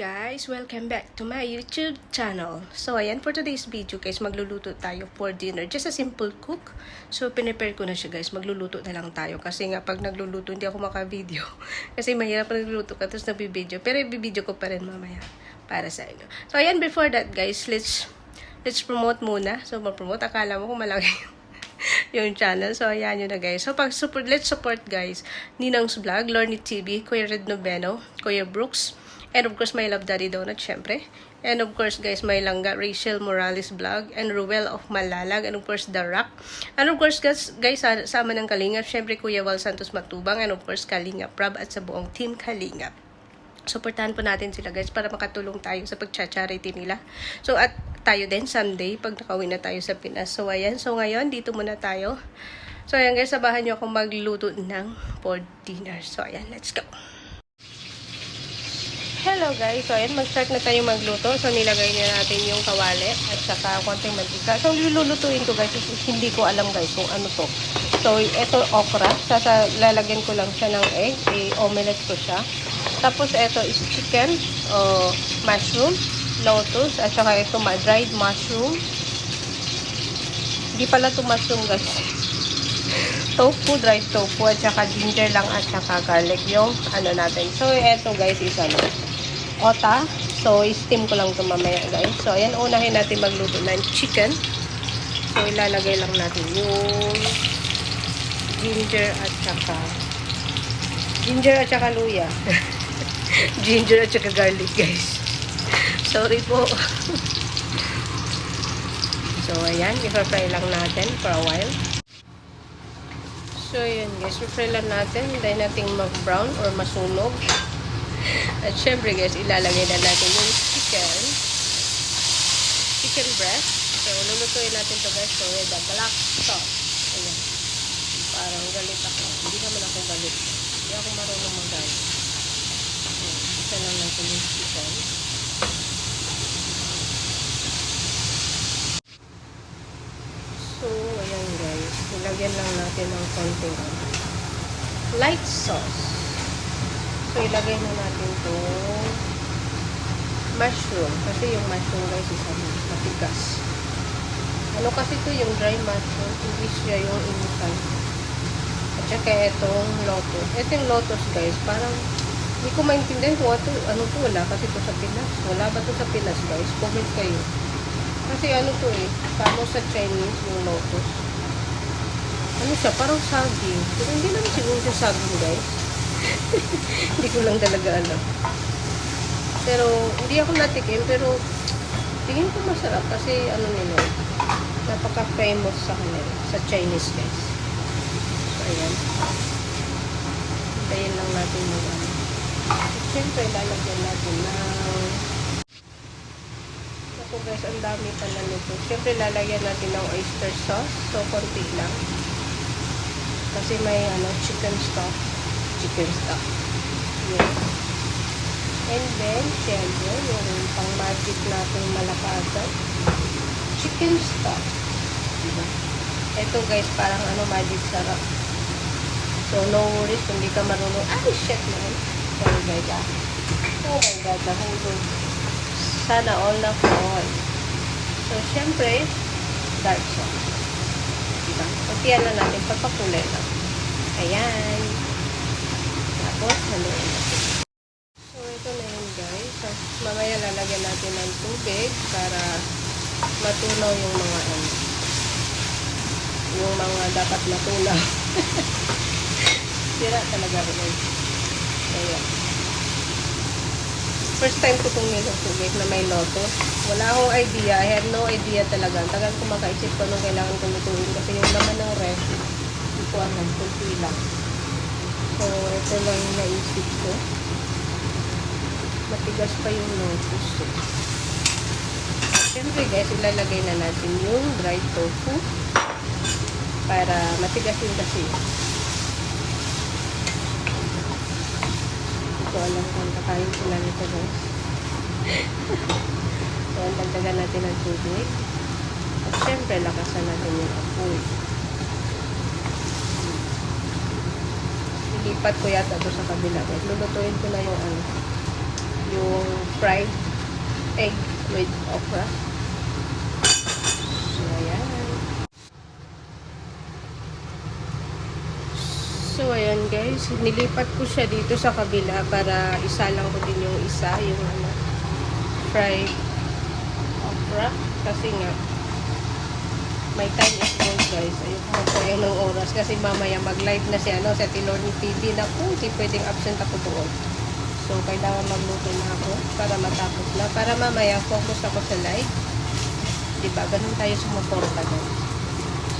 guys! Welcome back to my YouTube channel. So, ayan, for today's video guys, magluluto tayo for dinner. Just a simple cook. So, pinipare ko na siya guys. Magluluto na lang tayo. Kasi nga, pag nagluluto, hindi ako maka-video. Kasi mahirap na nagluluto ka, tapos nabibideo. Pero ibibideo ko pa rin mamaya para sa inyo. So, ayan, before that guys, let's let's promote muna. So, mag-promote. Akala mo kung malaki yung channel. So, ayan yun na guys. So, pag support, let's support guys. Ninang's Vlog, Lorny TV, Kuya Red Noveno, Kuya Brooks, and of course, my love Daddy Donut, syempre. And of course, guys, my langga, Rachel Morales Vlog, and Ruel of Malalag, and of course, The Rock. And of course, guys, guys sa- sama ng Kalingap, syempre, Kuya Val Santos Matubang, and of course, Kalingap Prab, at sa buong team Kalingap supportahan po natin sila guys para makatulong tayo sa pagcha-charity nila. So at tayo din someday pag nakauwi na tayo sa Pinas. So ayan, so ngayon dito muna tayo. So ayan guys, sabahan niyo akong magluto ng for dinner. So ayan, let's go. Hello guys, so ayan, mag-start na tayo magluto. So nilagay na natin yung kawali at saka konting mantika. So lulutuin ko guys, hindi ko alam guys kung ano to. So ito okra, sasa lalagyan ko lang siya ng egg, i-omelette ko siya. Tapos ito is chicken, o mushroom, lotus, at saka ito dried mushroom. Hindi pala to mushroom guys. tofu, dried tofu, at saka ginger lang at saka garlic yung ano natin. So ito guys is ano, ota. So, steam ko lang ito mamaya, guys. So, ayan, unahin natin magluto ng chicken. So, ilalagay lang natin yung ginger at saka ginger at saka luya. ginger at saka garlic, guys. Sorry po. so, ayan, i-fry lang natin for a while. So, ayan guys, i-fry lang natin. Dahil natin mag-brown or masunog. At syempre guys, ilalagay na natin yung chicken. Chicken breast. So, lulutuin natin to guys. So, with the black sauce. Ayan. Parang galit ako. Hindi naman ako galit. Hindi ako marunong magalit. Ayan. Isa lang natin yung chicken. So, ayan guys. Nilagyan lang natin ng konting light sauce. So, ilagay na natin to mushroom. Kasi yung mushroom guys is matigas. Ano kasi to yung dry mushroom, hindi siya yung instant. At saka itong lotus. Ito yung lotus guys, parang hindi ko maintindihan kung ito, ano to, wala kasi to sa Pinas. Wala ba to sa Pinas guys? Comment kayo. Kasi ano to eh, paano sa Chinese yung lotus? Ano siya, parang saging. Pero hindi naman siguro siya saging guys. hindi ko lang talaga alam. Pero, hindi ako natikim, pero tingin ko masarap kasi ano nila, napaka-famous sa kanila, sa Chinese guys. So, ayan. Hintayin lang natin yung ano. At syempre, lalagyan natin ng ako guys, ang dami pala nito. Syempre, lalagyan natin ng oyster sauce. So, konti lang. Kasi may ano, chicken stock. Chicken stock. Yes. And then, syempre, yung pang magic natin malakasan. Chicken stock. Diba? Ito guys, parang ano, magic sarap. So, no worries kung di ka marunong. Ay, shit man. Sorry guys ah. Oh my God, nahulog. Sana all na all. So, syempre, dark sauce. Diba? Pagtiyan na natin, pagpakulay lang. Ayan. Tapos, haluin natin. So, ito na yun guys. So, mamaya lalagyan natin ng tubig para matunaw yung mga ano. Yung mga dapat matunaw. Sira talaga ko guys. First time ko itong niluto guys na may lotus. Wala akong idea. I had no idea talaga. Tagal ko makaisip ko nung kailangan kong lutuin kasi yung laman ng ref, hindi ko alam kung. So, ito lang yung naisip ko. Matigas pa yung. Eh. Siyempre guys, ilalagay na natin yung dried tofu para matigas yung kasi. Hindi ko alam kung kakain sila nito guys. so, dagdagan natin ng tubig. At syempre, lakasan natin yung apoy. Ilipat ko yata ito sa kabila guys. Lulutuin ko na yung ano, yung fried egg with okra. So, ayan. So, ayan guys. Nilipat ko siya dito sa kabila para isa lang ko din yung isa, yung ano, fried okra. Kasi nga, may time is guys. Ayoko magpayang ng oras kasi mamaya mag-live na si ano, sa Tilorni TV na po. Hindi pwedeng absent ako doon. So, kailangan magluto na ako para matapos na. Para mamaya focus ako sa live. Diba? Ganun tayo sumuporta guys.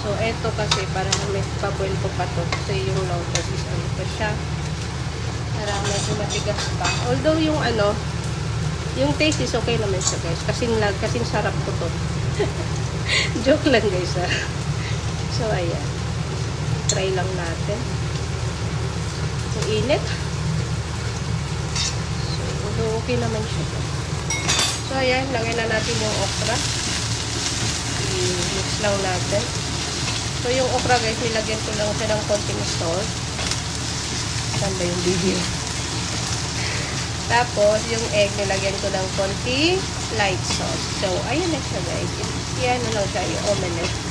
So, eto kasi para may pabuel ko pa to. So, yung lotus is ano pa siya. Para medyo matigas pa. Although yung ano, yung taste is okay naman siya guys. Kasing lag, kasing sarap ko to. Joke lang guys ah. So, ayan. Try lang natin. Ang init. So, okay naman siya. So, ayan. Lagay na natin yung okra. I-mix lang natin. So, yung okra guys, nilagyan ko lang siya ng konting salt. Saan ba yung video? Tapos, yung egg, nilagyan ko ng konti light sauce. So, ayan na siya guys. Yan na lang siya, yung omelette.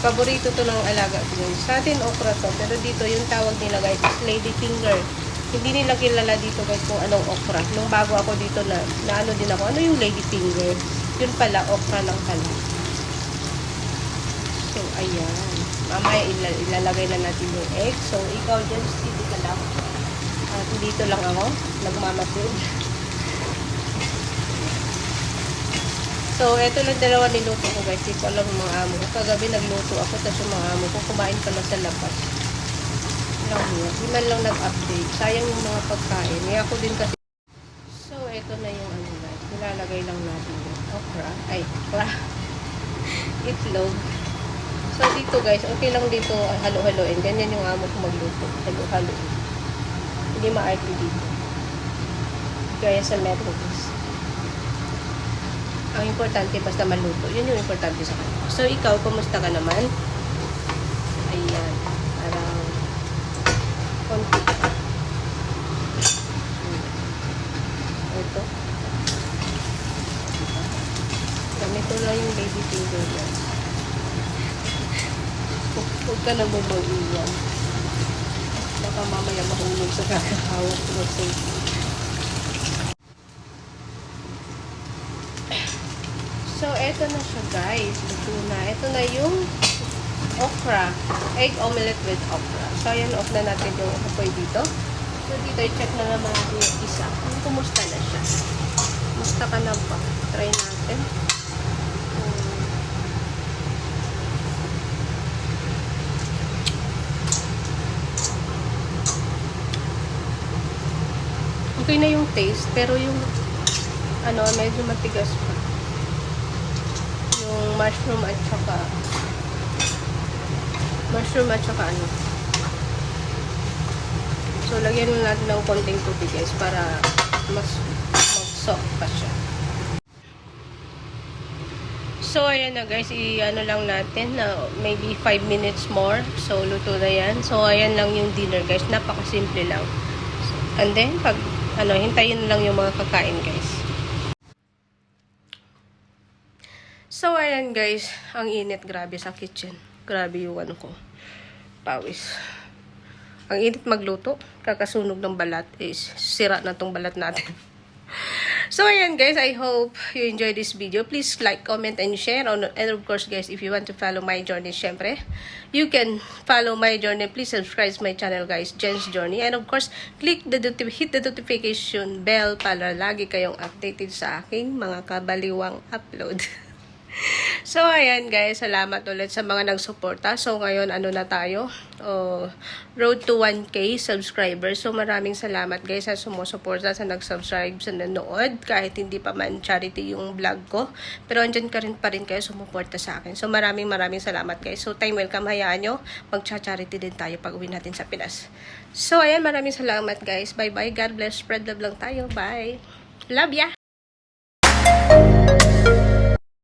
Paborito to ng alaga ko. Sa atin, okra to. Pero dito, yung tawag nila guys is lady finger. Hindi nila kilala dito guys kung anong okra. Nung bago ako dito na, na ano din ako, ano yung lady finger? Yun pala, okra lang pala. So, ayan. Mamaya ilal ilalagay na natin yung egg. So, ikaw dyan, dito ka lang. At dito lang ako, nagmamasid. So, eto lang dalawa niluto ko guys. Alam yung mga amo ko. Kagabi nagluto ako, tapos yung mga amo ko kumain pala sa labas. Lang yun. Di man lang nag-update. Sayang yung mga pagkain. Kaya ako din kasi. So, eto na yung ano guys. Nilalagay lang natin yung okra. Ay, okra. Itlog. So, dito guys, okay lang dito halo-haloin. Ganyan yung amo ko magluto. Halo-haloin. Hindi maarte dito. Gaya sa Metrobus. Ang importante, basta maluto. Yun yung importante sa kanya. So, ikaw, kumusta ka naman? Ayan. Parang konti. Ito. Ganito lang yung baby finger niya. Huwag huwag ka na bumag-iwan. Baka mamaya mahulog sa kakahawak ko sa So, eto na siya guys. Luto na. Ito na yung okra. Egg omelette with okra. So, ayan, off na natin yung apoy dito. So, dito, i-check na naman natin yung isa. Kumusta na siya. Kumusta ka na ba? Try natin. Okay na yung taste, pero yung ano, medyo matigas pa. Yung mushroom at saka mushroom at saka ano. So, lagyan lang natin ng konting tubig guys para mas mag-soft pa siya. So, ayan na guys, i-ano lang natin na maybe 5 minutes more. So, luto na yan. So, ayan lang yung dinner guys. Napaka-simple lang. So, and then, pag, ano, hintayin lang yung mga kakain guys. So, ayan guys, ang init grabe sa kitchen. Grabe yung ano ko. Pawis. Ang init magluto. Kakasunog ng balat is sira na tong balat natin. So, ayan guys, I hope you enjoyed this video. Please like, comment, and share. And of course guys, if you want to follow my journey, syempre, you can follow my journey. Please subscribe my channel guys, Jen's Journey. And of course, click the hit the notification bell para lagi kayong updated sa aking mga kabaliwang upload. So, ayan guys, salamat ulit sa mga nagsuporta. So, ngayon, ano na tayo? Oh, road to 1K subscribers. So, maraming salamat guys sa sumusuporta, sa nag-subscribe, sa nanood. Kahit hindi pa man charity yung vlog ko. Pero andyan ka rin pa rin kayo sumuporta sa akin. So, maraming maraming salamat guys. So, time welcome. Hayaan nyo. Mag-charity din tayo pag uwi natin sa Pinas. So, ayan, maraming salamat guys. Bye-bye. God bless. Spread love lang tayo. Bye. Love ya!